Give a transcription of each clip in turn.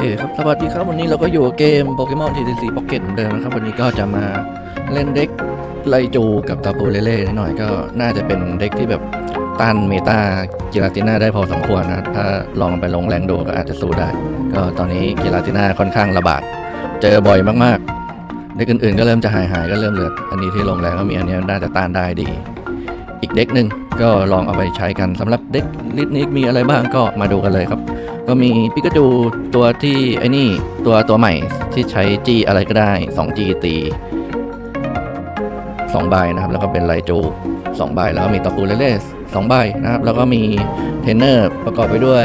ครับสวัสดีครับวันนี้เราก็อยู่กับเกมโปเกมอนทีซีพ็อกเก็ตเหมือนเดิมนะครับ วันนี้ก็จะมาเล่นเด็กไลจูกับตาปูเล่ๆนิดหน่อยก็น่าจะเป็นเด็กที่แบบต้านเมตากิราติน่าได้พอสมควรนะถ้าลองไปลงแรงดูก็อาจจะสู้ได้ ก็ตอนนี้กิราติน่าค่อนข้างระบาด เจอบ่อยมากๆเด็กอื่นๆ ก็เริ่มจะหายหายก็เริ่มเหลืออันนี้ที่ลงแรงก็มีอันนี้น่าจะต้านได้ดี อีกเด็กหนึ่งก็ลองเอาไปใช้กันสำหรับเด็กลิสต์นี้มีอะไรบ้างก็มาดูกันเลยครับ ก็มีปิกาจูตัวที่ไอ้นี่ตัวตัวใหม่ที่ใช้จีอะไรก็ได้ 2G ตี2ใบนะครับแล้วก็เป็นไลจู2ใบแล้วก็มีตอปูเลเลส2ใบนะครับแล้วก็มีเทนเนอร์ประกอบไปด้วย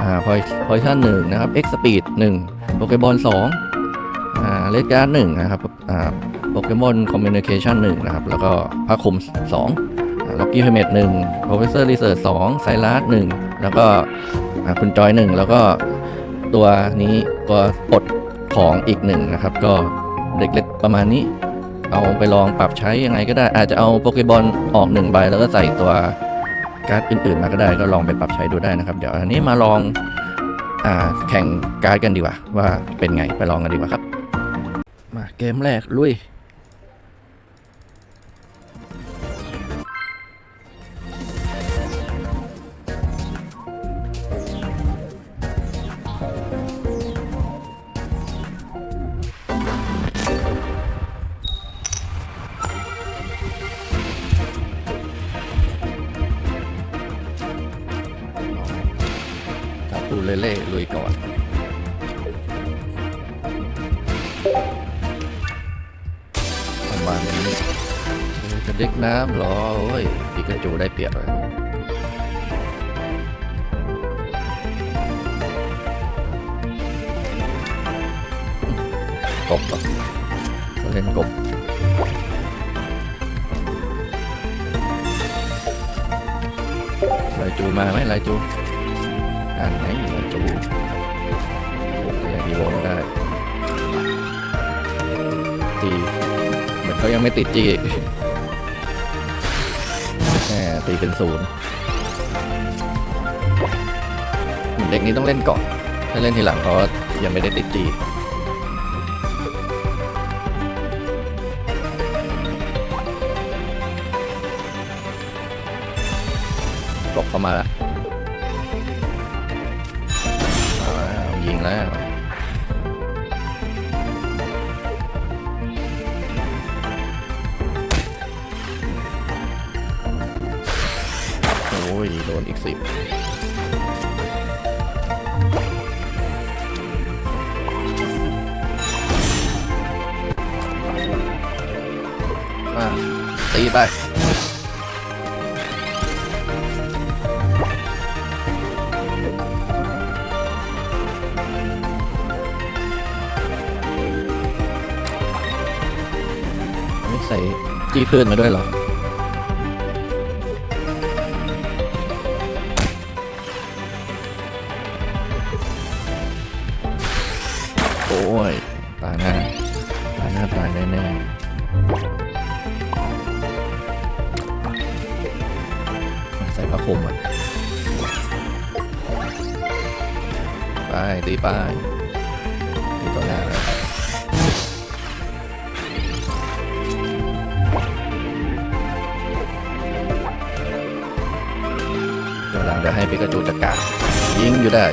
อ่าพอยพอยชั่นหนึ่งนะครับเอ็กซ์ปีดหนึ่งโปเกบอลสองอ่าเลดการ์ดหนึ่งนะครับอ่าโปเกมอนคอมมิวนิเคชันหนึ่งนะครับแล้วก็พาคุมสองล็อกกี้เฮเมดหนึ่งโปรเฟสเซอร์รีเสิร์ชสองไซรัสหนึ่งแล้วก็ คุณจอยหนึ่งแล้วก็ตัวนี้ตัวปลดของอีกหนึ่งนะครับ ก็เด็กๆประมาณนี้ เอาไปลองปรับใช้ยังไงก็ได้ อาจจะเอาโปเกบอลออกหนึ่งใบแล้วก็ใส่ตัวการ์ดอื่นๆมาก็ได้ก็ลองไปปรับใช้ดูได้นะครับ เดี๋ยวอันนี้มาลองอแข่งการ์ดกันดีกว่า ว่าเป็นไงไปลองกันดีกว่าครับ มาเกมแรกลุย ครับดูเล่ลุยก่อน ประมาณนี้เออจะเด็กน้ำเหรอ โอ้ยปิกาจูได้เปรียบเลยกบก็เล่นกบลายจูมาไหมลายจู อ่านไหนลายจูยังมีวงได้ตีเหมือนเขายังไม่ติดจีอีกแหมตีเป็นศูนย์เด็กนี้ต้องเล่นก่อน ถ้าเล่นทีหลังเขายังไม่ได้ติดจีกบเข้ามาแล้ว แล้ว โอ้ย โดนอีกสิบมาตีไป จี้เพื่อนมาด้วยเหรอโอ้ยตายหน้าตายหน้าตายแน่แน่ใส่ผ้าคลุมอะไปตีไป ปิกาจูจัดการยิงอยู่ได้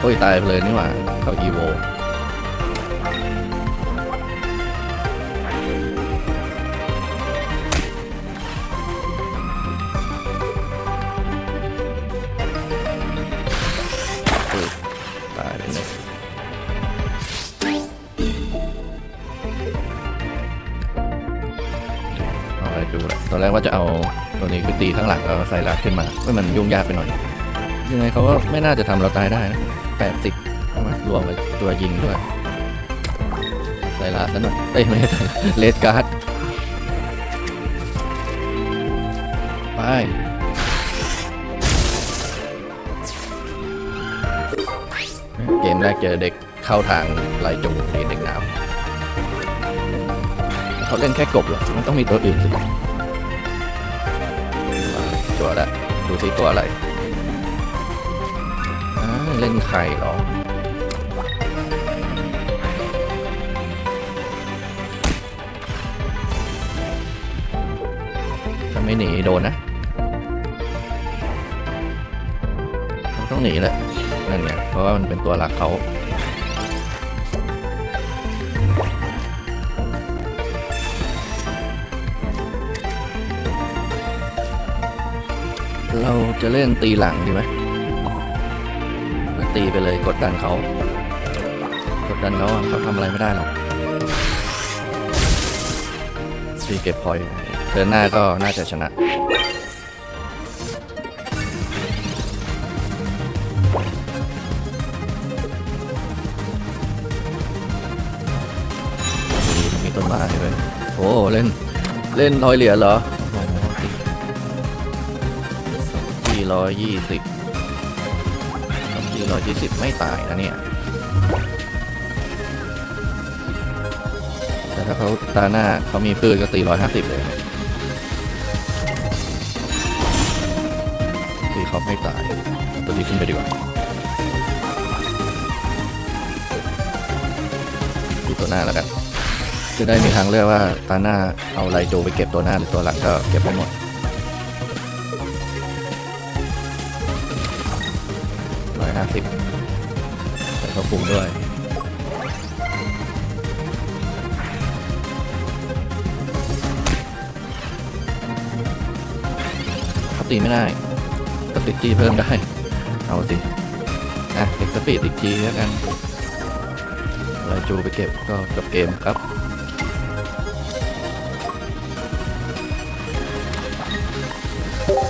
โอ้ย ตายไปเลยนี่หว่า เขาอีโว ไรดูละตอนแรกว่าจะเอาตัวนี้ไปตีข้างหลังแล้วใส่ลัดขึ้นมาไม่มันยุ่งยากไปหน่อย ยังไงเขาก็ไม่น่าจะทำเราตายได้นะแปดสิบรวมกับตัวยิงด้วย ใส่ลาซะหน่อยเอ้ยไม่ใช่เลดการ์ดไปเกมแรกเจอเด็กเข้าทางไลจูนี่เด็กหนาว เขาเล่นแค่กบเหรอมันต้องมีตัวอื่นสิตัวละดูสิตัวอะไรเล่นไข่เหรอถ้าไม่หนีโดนนะ ต้องหนีแหละนั่นไงเพราะว่ามันเป็นตัวหลักเขา เราจะเล่นตีหลังดีไหมตีไปเลยกดดันเขากดดันเขาเขาทำอะไรไม่ได้หรอกตีเก็บพอยเดินหน้าก็น่าจะชนะมีต้นไม้ด้วยโอ้เล่นเล่นร้อยเหรียญเหรอ โอ้โหสี่ร้อยยี่สิบตีร้อยยี่สิบไม่ตายนะเนี่ย แต่ถ้าเขาตาหน้าเขามีปืนก็ตีร้อยห้าสิบเลยตีเขาไม่ตาย ตัวนี้ขึ้นไปดีกว่าดูตัวหน้าแล้วกัน จะได้มีทางเลือกว่าตาหน้าเอาไลโจไปเก็บตัวหน้าหรือตัวหลังก็เก็บให้หมด ใส่เข้าปรุงด้วยเขาตีไม่ได้ก็ติดจีเพิ่มได้ เอาสิ อะเก็บสปีดอีกทีแล้วกันไลจูไปเก็บก็จบเกมครับ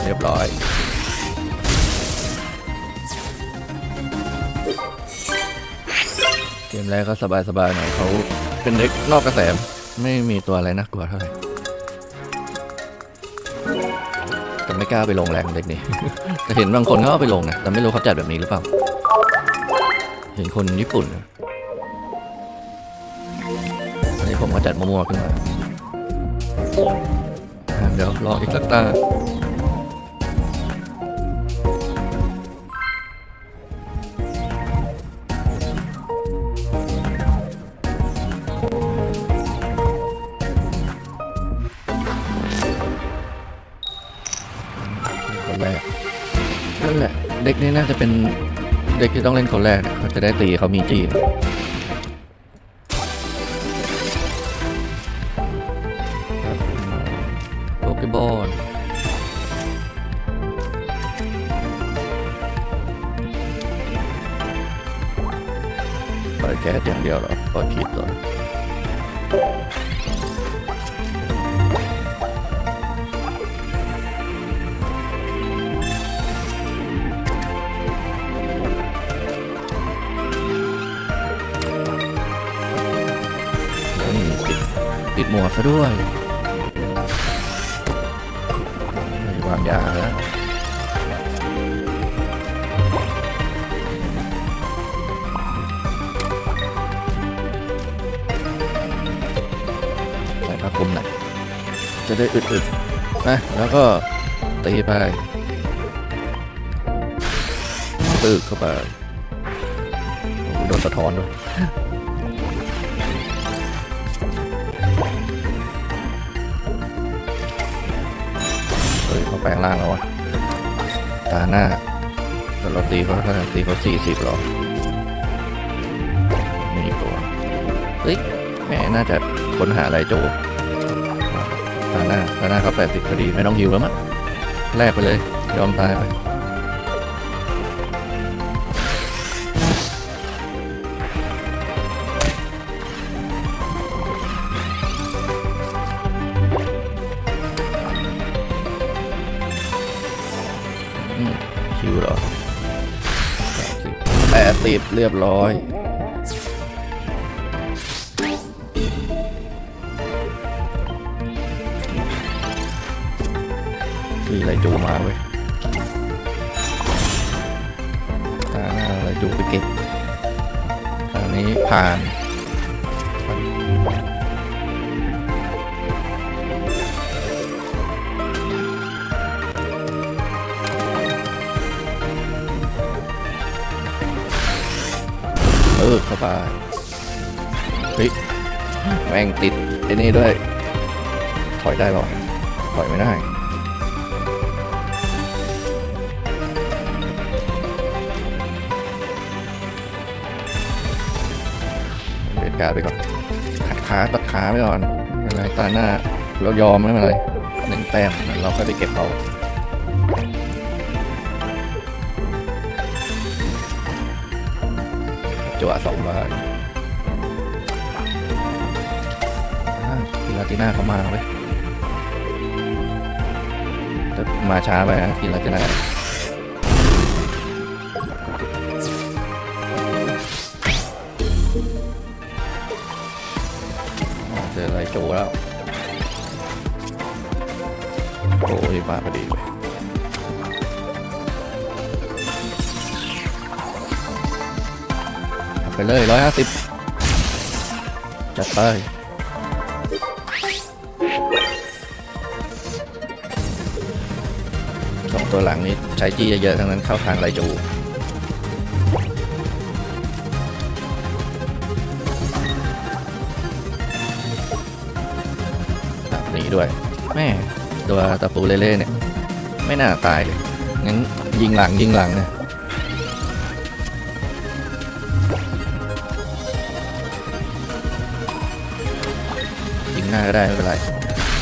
เรียบร้อย เกมแรกก็สบายๆหน่อยเขาเป็นเด็กนอกกระแสไม่มีตัวอะไรน่ากลัวเท่าไหร่แต่ไม่กล้าไปลงแรงเด็กนี่แต่เห็นบางคนเขาเอาไปลงนะแต่ไม่รู้เขาจัดแบบนี้หรือเปล่า เห็นคนญี่ปุ่นนะอันนี้ผมก็จัดมัวๆขึ้นมาเดี๋ยวรออีกสักตา ด็กนี่น่าจะเป็นเด็กที่ต้องเล่นคนแรกเขาจะได้ตีเขามีจีนโปเกบอลปล่อยแก๊สอย่างเดียวหรอปล่อยพิษเห รออืมติดติดหมวกซะด้วยวางยาแล้วใส่ผ้าคลุมหน่อยจะได้อึดๆนะแล้วก็ตีไปตึกเข้าไปโดนสะท้อนด้วย ฮ้ยเขาแปลงร่างแล้ววะตาหน้าแต่เราตีเขาเท่าไหร่ตีเขาสี่สิบหรอมีอีกตัวเฮ้ยแหมน่าจะค้นหาอะไรโจตาหน้าตาหน้าเขาแปดสิบพอดีไม่ต้องฮิวแล้วมั้งแลกไปเลย ยอมตายไป ติดสิบเรียบร้อย มีอะไรจูมาเว้ยตาหน้าอะไรจูไปเก็บทางนี้ผ่าน ออเข้าไปเฮ้ยแม่งติดไอ้นี่ด้วย ถอยได้เปล่าถอยไม่ได้เด็ดการไปก่อนขัดขาตัดขาไปก่อนไม่เป็นไรตาหน้าเรายอมไม่เป็นไรหนึ่งแต้มเราค่อยไปเก็บเขา จั่วสองใบอ่าทีลาติน่าเขามาเว้ยมาช้าไปนะทีลาติน่า เอาไปเลยร้อยห้าสิบจัดไปสองตัวหลังนี้ใช้จี้เยอะๆทั้งนั้นเข้าทางไรจูหนีด้วย แม่ตัวตะปูเล่ๆเนี่ย ไม่น่าตายเลย งั้นยิงหลังยิงหลังเนะยิ ก็ได้ไม่เป็นไร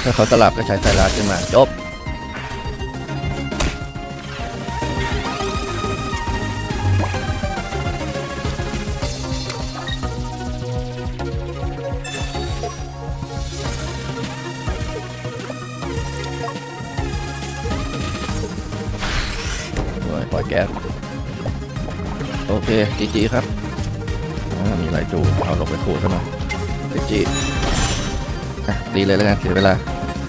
ถ้าเขาสลับก็ใช้ไซรัสขึ้นมา จบโอ้ยปล่อยแก๊สโอเคจีจีครับอ่ามีหลายจูเอาลงไปขูดซะหน่อยจีจี อะตีเลยแล้วกันเสียเวลา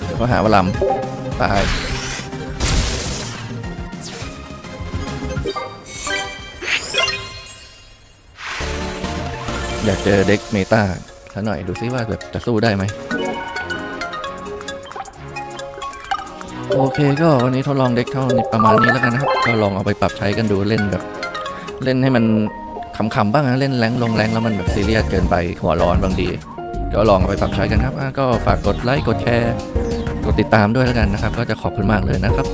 เดี๋ยวเขาหาว่าลำตายอยากเจอเด็กเมตาซะหน่อยดูซิว่าแบบจะสู้ได้ไหมโอเคก็วันนี้ทดลองเด็กเท่านี้ประมาณนี้แล้วกันนะครับ ก็ลองเอาไปปรับใช้กันดูเล่นแบบ เล่นให้มันขำๆบ้างนะเล่นแรงลงแรงแล้วมันแบบซีเรียสเกินไปหัวร้อนบางที ก็ลองไปปรับใช้กันครับก็ฝากกดไลค์กดแชร์ กดติดตามด้วยแล้วกันนะครับ ก็จะขอบคุณมากเลยนะครับ